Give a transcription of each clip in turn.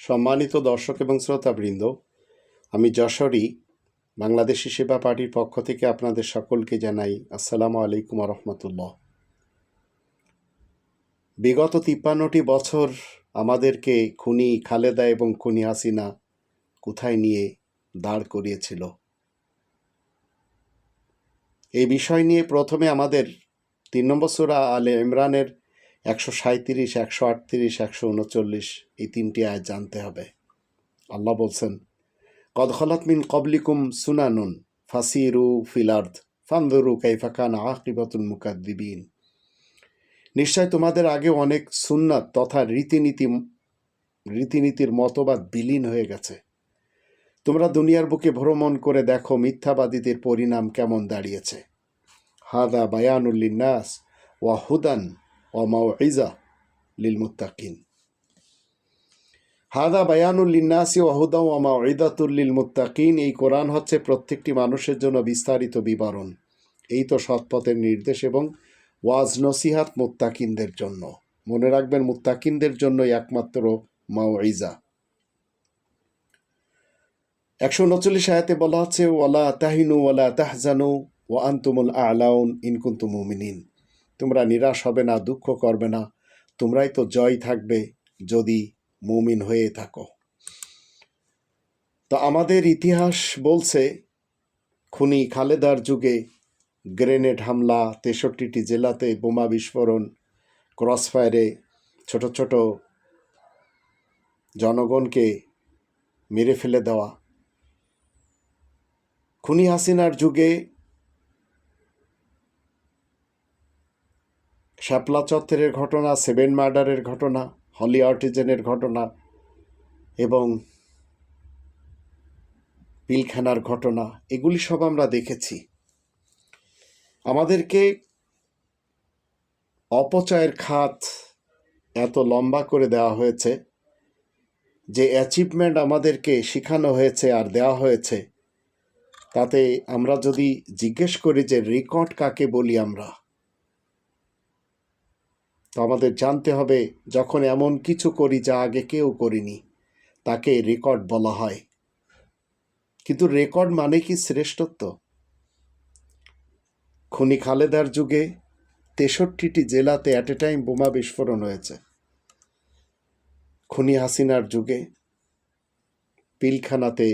সম্মানিত দর্শক এবং শ্রোতাবৃন্দ, আমি যশোরী, বাংলাদেশি সেবা পার্টির পক্ষ থেকে আপনাদের সকলকে জানাই আসসালামু আলাইকুম রহমতুল্লাহ। বিগত তিপ্পান্নটি বছর আমাদেরকে খুনি খালেদা এবং খুনি হাসিনা কোথায় নিয়ে দাঁড় করিয়েছিল? এই বিষয় নিয়ে প্রথমে আমাদের তিন নম্বর সুরা আলে ইমরানের একশো সাঁত্রিশ একশো আটত্রিশ, একশো উনচল্লিশ এই তিনটি আয় জানতে হবে। আল্লাহ বলছেন কদখলাত মিন কবলিকুম সুনানুন ফাসিরু ফিলার্দ ফান্দরু কাইফাকান আকিবাতুল মুকাদ্দিবিন। নিশ্চয় তোমাদের আগে অনেক সুন্নাত তথা রীতিনীতি, রীতিনীতির মতবাদ বিলীন হয়ে গেছে। তোমরা দুনিয়ার বুকে ভ্রমণ করে দেখো মিথ্যাবাদীদের পরিণাম কেমন দাঁড়িয়েছে। হাদা বায়ানুল্লিনাস ওয়া লিল মুত্তাকিন হাদা বায়ানুল লিন্নাসি ওয়াহুদা ও মাউইদাতুল মুত্তাকিন এই কোরআন হচ্ছে প্রত্যেকটি মানুষের জন্য বিস্তারিত বিবরণ। এই তো সৎপথের নির্দেশ এবং ওয়াজ নসিহাত মুত্তাকিনদের জন্য। মনে রাখবেন, মুত্তাকিনদের জন্যই একমাত্র মাউইজা একশো উনচল্লিশ আয়াতে বলা হচ্ছে, ওয়ালা তাহিনু ওয়ালা তাহজানু ও আন্তুমুল আলাউন ইনকুন্তু মুমিনিন। তোমরা নিরাশ হবে না, দুঃখ করবে না। তোমরাই তো জয় থাকবে যদি মুমিন হয়ে থাকো। তো আমাদের ইতিহাস বলছে, খুনি খালেদার যুগে গ্রেনেড হামলা, তেষট্টিটি জেলাতে বোমা বিস্ফোরণ, ক্রসফায়ারে ছোট ছোট জনগণকে মেরে ফেলে দেওয়া। খুনি হাসিনার যুগে শাপলা চত্বরের ঘটনা, সেভেন মার্ডারের ঘটনা, হলি আর্টিজেনের ঘটনা এবং পিলখানার ঘটনা, এগুলি সব আমরা দেখেছি। আমাদেরকে অপচয়ের খাত এত লম্বা করে দেওয়া হয়েছে যে অ্যাচিভমেন্ট আমাদেরকে শেখানো হয়েছে আর দেওয়া হয়েছে। তাতে আমরা যদি জিজ্ঞেস করি যে রেকর্ড কাকে বলি আমরা? তো আমাদের জানতে হবে যখন এমন কিছু করি যা আগে কেউ করিনি, তাকে রেকর্ড বলা হয়। কিন্তু রেকর্ড মানে কি শ্রেষ্ঠত্ব? খুনি খালেদার যুগে তেষট্টিটি জেলাতে অ্যাট এ টাইম বোমা বিস্ফোরণ হয়েছে। খুনি হাসিনার যুগে পিলখানাতে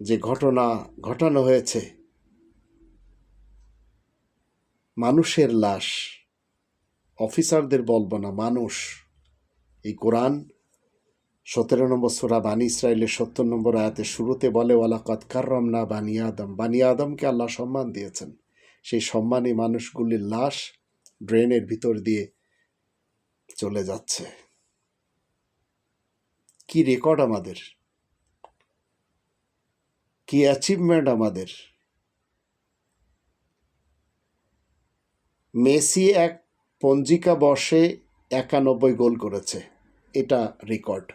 যে ঘটনা ঘটানো হয়েছে, মানুষের লাশ। অফিসারদের বলব না মানুষ। এই কোরআন সতেরো নম্বর সোরা বানি ইসরায়েলের সত্তর নম্বর আয়াতের শুরুতে বলে ওয়ালা কৎকাররম না বানি আদম। বানি আদমকে আল্লাহ সম্মান দিয়েছেন। সেই সম্মানী মানুষগুলির লাশ ড্রেনের ভিতর দিয়ে চলে যাচ্ছে। কি রেকর্ড আমাদের? কি অ্যাচিভমেন্ট আমাদের? মেসি এক পঞ্জিকা বর্ষে একানব্বই গোল করেছে। এটা রেকর্ড।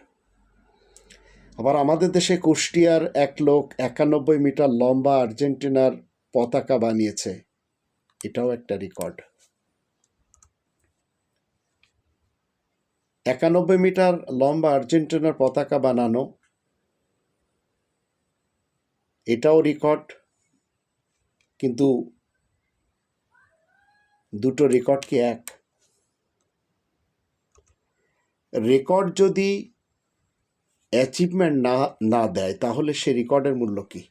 আবার আমাদের দেশে কুষ্টিয়ার এক লোক একানব্বই মিটার লম্বা আর্জেন্টিনার পতাকা বানিয়েছে। এটাও একটা রেকর্ড। একানব্বই মিটার লম্বা আর্জেন্টিনার পতাকা বানানো, এটাও রেকর্ড, কিন্তু দুটো রেকর্ড কি এক। রেকর্ড যদি অ্যাচিভমেন্ট না না দেয়, তাহলে সে রেকর্ডের মূল্য কি?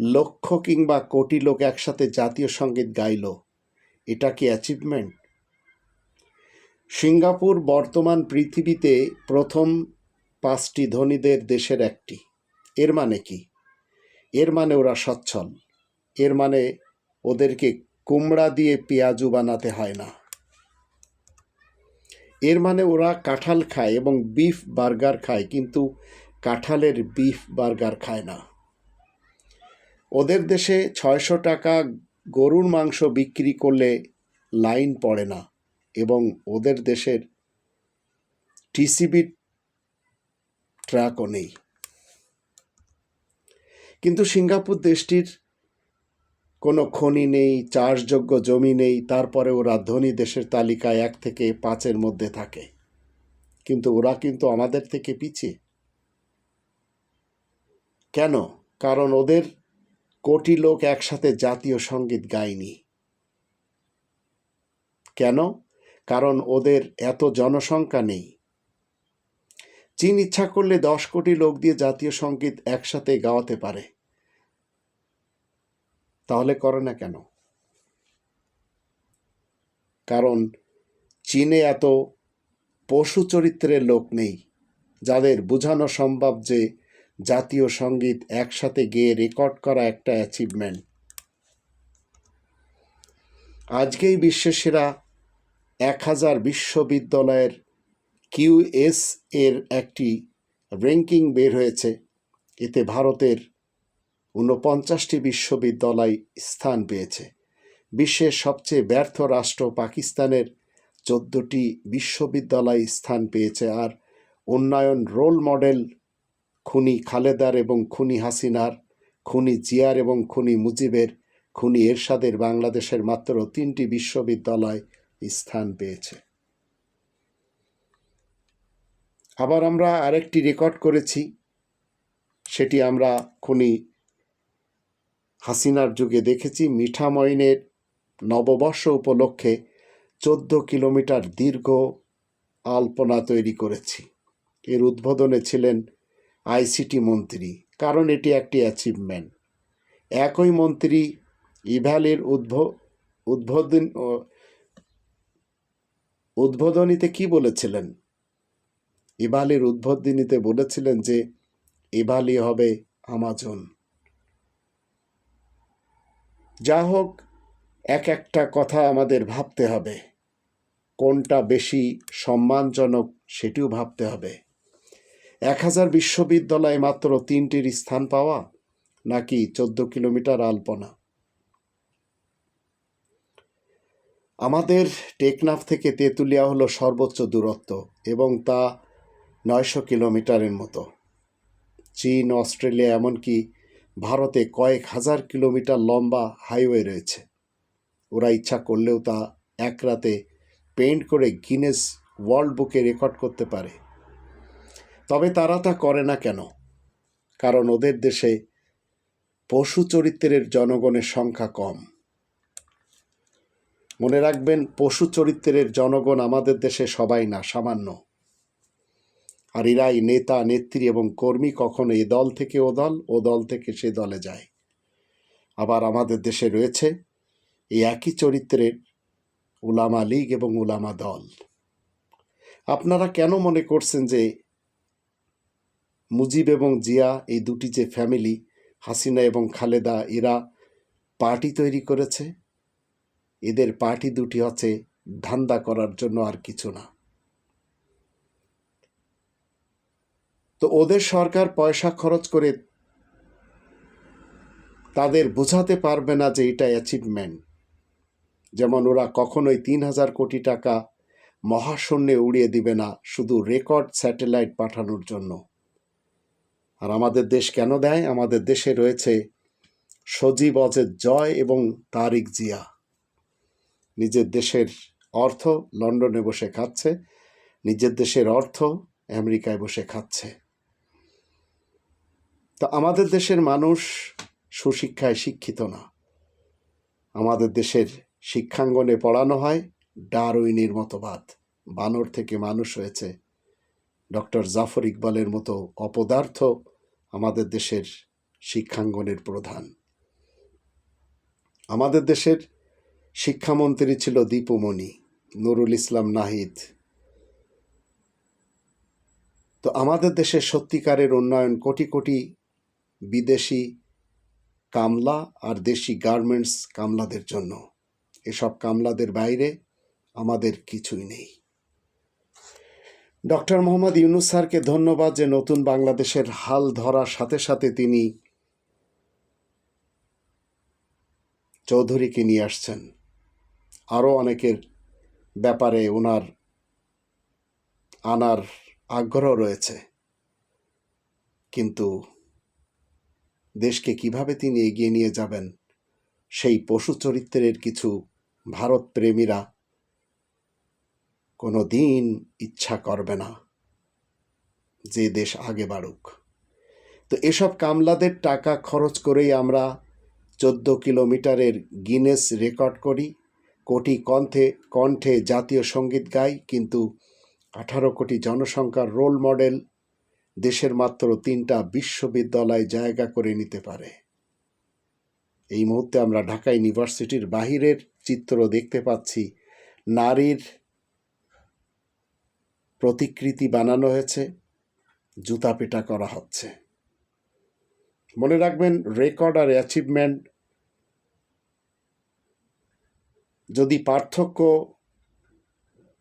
লক্ষ কিংবা কোটি লোক একসাথে জাতীয় সংগীত গাইল, এটা কি অ্যাচিভমেন্ট সিঙ্গাপুর বর্তমান পৃথিবীতে প্রথম পাঁচটি ধনীদের দেশের একটি। এর মানে কি? এর মানে ওরা সচ্ছল। এর মানে ওদেরকে কুমড়া দিয়ে পেঁয়াজু বানাতে হয় না। এর মানে ওরা কাঁঠাল খায় এবং বিফ বার্গার খায়, কিন্তু কাঁঠালের বিফ বার্গার খায় না। ওদের দেশে ছয়শো টাকা গরুর মাংস বিক্রি করলে লাইন পড়ে না এবং ওদের দেশের টিসিবি ট্রাকও নেই। কিন্তু সিঙ্গাপুর দেশটির কোনো খনি নেই, চাষযোগ্য জমি নেই, তারপরে ওরা ধনী দেশের তালিকায় এক থেকে পাঁচের মধ্যে থাকে। কিন্তু ওরা কিন্তু আমাদের থেকে পিছিয়ে কেন? কারণ ওদের কোটি লোক একসাথে জাতীয় সংগীত গায়নি। কেন? কারণ ওদের এত জনসংখ্যা নেই। চীন ইচ্ছা করলে দশ কোটি লোক দিয়ে জাতীয় সংগীত একসাথে গাওয়াতে পারে। তাহলে করে না কেন? কারণ চীনে এত পশু চরিত্রের লোক নেই, যাদের বোঝানো সম্ভব যে জাতীয় সংগীত একসাথে গেয়ে রেকর্ড করা একটা অ্যাচিভমেন্ট আজকেই বিশ্বের সেরা এক হাজার বিশ্ববিদ্যালয়ের কিউএস এর একটি র্যাঙ্কিং বের হয়েছে। এতে ভারতের ঊনপঞ্চাশটি বিশ্ববিদ্যালয় স্থান পেয়েছে। বিশ্বের সবচেয়ে ব্যর্থ রাষ্ট্র পাকিস্তানের চোদ্দটি বিশ্ববিদ্যালয় স্থান পেয়েছে আর উন্নয়ন রোল মডেল খুনি খালেদার এবং খুনি হাসিনার, খুনি জিয়ার এবং খুনি মুজিবের, খুনি এরশাদের বাংলাদেশের মাত্র তিনটি বিশ্ববিদ্যালয় স্থান পেয়েছে। আবার আমরা আরেকটি রেকর্ড করেছি, সেটি আমরা খুনি হাসিনার যুগে দেখেছি মিঠামইনের নববর্ষ উপলক্ষে চোদ্দ কিলোমিটার দীর্ঘ আলপনা তৈরি করেছি। এর উদ্বোধনে ছিলেন আইসিটি মন্ত্রী, কারণ এটি একটি অ্যাচিভমেন্ট একই মন্ত্রী ইভ্যালির উদ্ভ, উদ্বোধন উদ্বোধনীতে কি বলেছিলেন? ইভালির উদ্বোধনীতে বলেছিলেন যে, ইভালি হবে আমাজন। যা হোক, এক একটা কথা আমাদের ভাবতে হবে। কোনটা বেশি সম্মানজনক সেটিও ভাবতে হবে। এক হাজার বিশ্ববিদ্যালয়ে মাত্র তিনটির স্থান পাওয়া নাকি চোদ্দ কিলোমিটার আলপনা? আমাদের টেকনাফ থেকে তেঁতুলিয়া হলো সর্বোচ্চ দূরত্ব এবং তা নয়শো কিলোমিটারের মতো। চীন, অস্ট্রেলিয়া, এমনকি ভারতে কয়েক হাজার কিলোমিটার লম্বা হাইওয়ে রয়েছে। ওরা ইচ্ছা করলেও তা এক রাতে পেন্ট করে গিনেস ওয়ার্ল্ড বুকে রেকর্ড করতে পারে। তবে তারা তা করে না কেন? কারণ ওদের দেশে পশু চরিত্রের জনগণের সংখ্যা কম। মনে রাখবেন, পশু চরিত্রের জনগণ আমাদের দেশে সবাই না, সামান্য। আর এরাই নেতা, নেত্রী এবং কর্মী কখনো এ দল থেকে ও দল ও দল থেকে সে দলে যায়। আবার আমাদের দেশে রয়েছে এই একই চরিত্রের উলামা লীগ এবং উলামা দল। আপনারা কেন মনে করছেন যে মুজিব এবং জিয়া, এই দুটি যে ফ্যামিলি, হাসিনা এবং খালেদা, এরা পার্টি তৈরি করেছে? এদের পার্টি দুটি হচ্ছে ধান্দা করার জন্য আর কিছু না। তো ওদের সরকার পয়সা খরচ করে তাদের বোঝাতে পারবে না যে এটা অ্যাচিভমেন্ট যেমন ওরা কখনোই তিন হাজার কোটি টাকা মহাশূন্যে উড়িয়ে দিবে না শুধু রেকর্ড স্যাটেলাইট পাঠানোর জন্য। আর আমাদের দেশ কেন দেয়? আমাদের দেশে রয়েছে সজীব অজের জয় এবং তারিক জিয়া। নিজের দেশের অর্থ লন্ডনে বসে খাচ্ছে, নিজের দেশের অর্থ আমেরিকায় বসে খাচ্ছে। তো আমাদের দেশের মানুষ সুশিক্ষায় শিক্ষিত না। আমাদের দেশের শিক্ষাঙ্গনে পড়ানো হয় ডারউইনের মতবাদ বানর থেকে মানুষ হয়েছে। ডক্টর জাফর ইকবালের মতো অপদার্থ আমাদের দেশের শিক্ষাঙ্গনের প্রধান। আমাদের দেশের শিক্ষামন্ত্রী ছিল দীপুমণি নুরুল ইসলাম নাহিদ। তো আমাদের দেশের সত্যিকারের উন্নয়ন কোটি কোটি বিদেশি কামলা আর দেশি গার্মেন্টস কামলাদের জন্য। এসব কামলাদের বাইরে আমাদের কিছুই নেই। ডক্টর মোহাম্মদ ইউনুস স্যারকে ধন্যবাদ যে নতুন বাংলাদেশের হাল ধরার সাথে সাথে তিনি চৌধুরীকে নিয়ে আসছেন। আরও অনেকের ব্যাপারে ওনার আনার আগ্রহ রয়েছে। কিন্তু দেশকে কীভাবে তিনি এগিয়ে নিয়ে যাবেন? সেই পশু চরিত্রের কিছু ভারত প্রেমীরা কোনো দিন ইচ্ছা করবে না যে দেশ আগে বাড়ুক। তো এসব কামলাদের টাকা খরচ করেই আমরা চোদ্দ কিলোমিটারের গিনেস রেকর্ড করি। কোটি কণ্ঠে কণ্ঠে জাতীয় সংগীত গাই, কিন্তু আঠারো কোটি জনসংখ্যার রোল মডেল দেশের মাত্র তিনটা বিশ্ববিদ্যালয় জায়গা করে নিতে পারে। এই মুহূর্তে আমরা ঢাকা ইউনিভার্সিটির বাহিরের চিত্র দেখতে পাচ্ছি। নারীর প্রতিকৃতি বানানো হয়েছে, জুতা পেটা করা হচ্ছে। মনে রাখবেন, রেকর্ড আর অ্যাচিভমেন্ট যদি পার্থক্য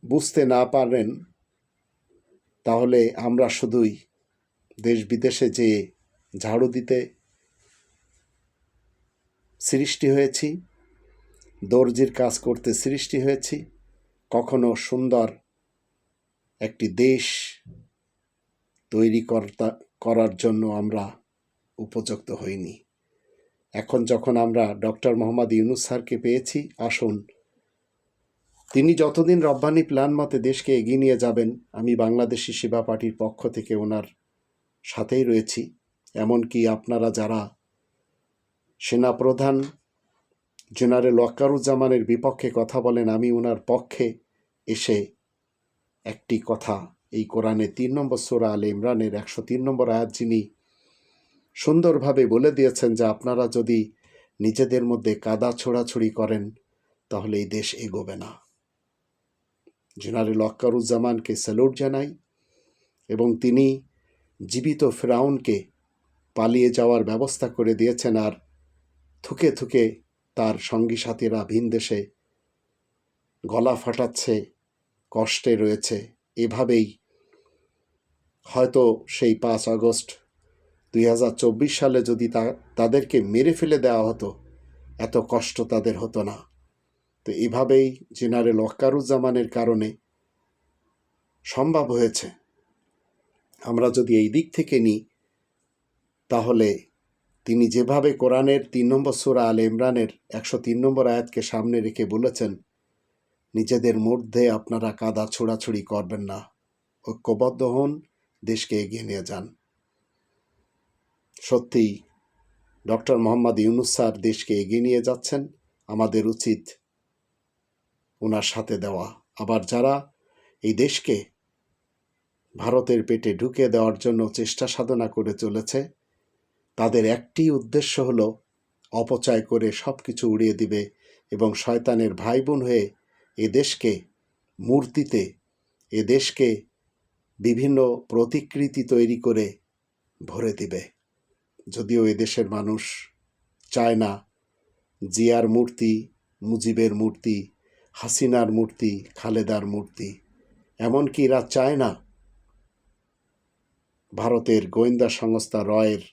বুঝতে না পারেন, তাহলে আমরা শুধুই দেশ বিদেশে যে ঝাড়ু দিতে সৃষ্টি হয়েছি, দর্জির কাজ করতে সৃষ্টি হয়েছি, কখনো সুন্দর একটি দেশ তৈরি কর্তা, করার জন্য আমরা উপযুক্ত হইনি। এখন যখন আমরা ডক্টর মোহাম্মদ ইউনুস স্যারকে পেয়েছি, আসুন, তিনি যতদিন রব্বানি প্ল্যান মতে দেশকে এগিয়ে নিয়ে যাবেন, আমি বাংলাদেশি সেবা পার্টির পক্ষ থেকে ওনার সাথেই রয়েছি। এমনকি আপনারা যারা সেনাপ্রধান জেনারেল ওয়াক্কারুজ্জামানের বিপক্ষে কথা বলেন, আমি ওনার পক্ষে এসে একটি কথা এই কোরআনে তিন নম্বর সোরা আল ইমরানের একশো তিন নম্বর আয়াত যিনি সুন্দরভাবে বলে দিয়েছেন যে আপনারা যদি নিজেদের মধ্যে কাদা ছোড়াছুড়ি করেন, তাহলে এই দেশ এগোবে না। জেনারেল অক্কারুজ্জামানকে স্যালুট জানাই এবং তিনি জীবিত ফেরাউনকে পালিয়ে যাওয়ার ব্যবস্থা করে দিয়েছেন আর থুকে থুকে তার সঙ্গী সাথীরা ভিন দেশে গলা ফাটাচ্ছে, কষ্টে রয়েছে। এভাবেই হয়তো সেই পাঁচ আগস্ট দুই হাজার চব্বিশ সালে যদি তা, তাদেরকে মেরে ফেলে দেওয়া হতো, এত কষ্ট তাদের হতো না। তো এভাবেই জেনারেল ওয়াক্কারুজ্জামানের কারণে সম্ভব হয়েছে আমরা যদি এই দিক থেকে নিই, তাহলে তিনি যেভাবে কোরআনের তিন নম্বর সুরা আল ইমরানের একশো তিন নম্বর আয়াতকে সামনে রেখে বলেছেন, নিজেদের মধ্যে আপনারা কাদা ছোড়াছুড়ি করবেন না, ঐক্যবদ্ধ হন, দেশকে এগিয়ে নিয়ে যান। সত্যিই, ডক্টর মোহাম্মদ ইউনুস স্যার দেশকে এগিয়ে নিয়ে যাচ্ছেন, আমাদের উচিত ওনার সাথে দেওয়া। আবার যারা এই দেশকে ভারতের পেটে ঢুকে দেওয়ার জন্য চেষ্টা সাধনা করে চলেছে। তাদের একটি উদ্দেশ্য হল অপচয় করে সব কিছু উড়িয়ে দিবে এবং শয়তানের ভাই বোন হয়ে এ দেশকে, মূর্তিতে, এ দেশকে বিভিন্ন প্রতিকৃতি তৈরি করে ভরে দিবে। যদিও এ দেশের মানুষ চায় না জিয়ার মূর্তি, মুজিবের মূর্তি, হাসিনার মূর্তি, খালেদার মূর্তি, এমনকি এরা চায় না ভারতের গোয়েন্দা সংস্থা রয়ের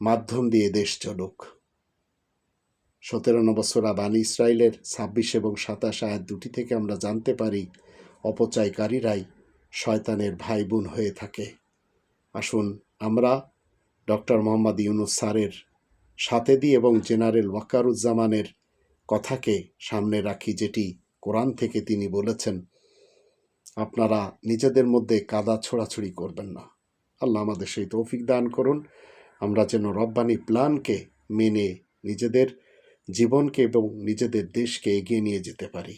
মাধ্যম দিয়ে দেশ চলুক। সতেরো বছরা বাণী ইসরায়েলের ছাব্বিশ এবং সাতাশ আয়াত দুটি থেকে আমরা জানতে পারি, অপচয়কারীরাই শয়তানের ভাই বোন হয়ে থাকে। আসুন আমরা ডক্টর মোহাম্মদ ইউনুস স্যারের সাথে দিয়ে এবং জেনারেল ওয়াকারুজ্জামানের কথাকে সামনে রাখি, যেটি কোরআন থেকে তিনি বলেছেন আপনারা নিজেদের মধ্যে কাদা ছোড়াছুড়ি করবেন না। আল্লাহ আমাদের সেই তৌফিক দান করুন। আমরা যেন রব্বানি প্ল্যানকে মেনে নিজেদের জীবনকে এবং নিজেদের দেশকে এগিয়ে নিয়ে যেতে পারি।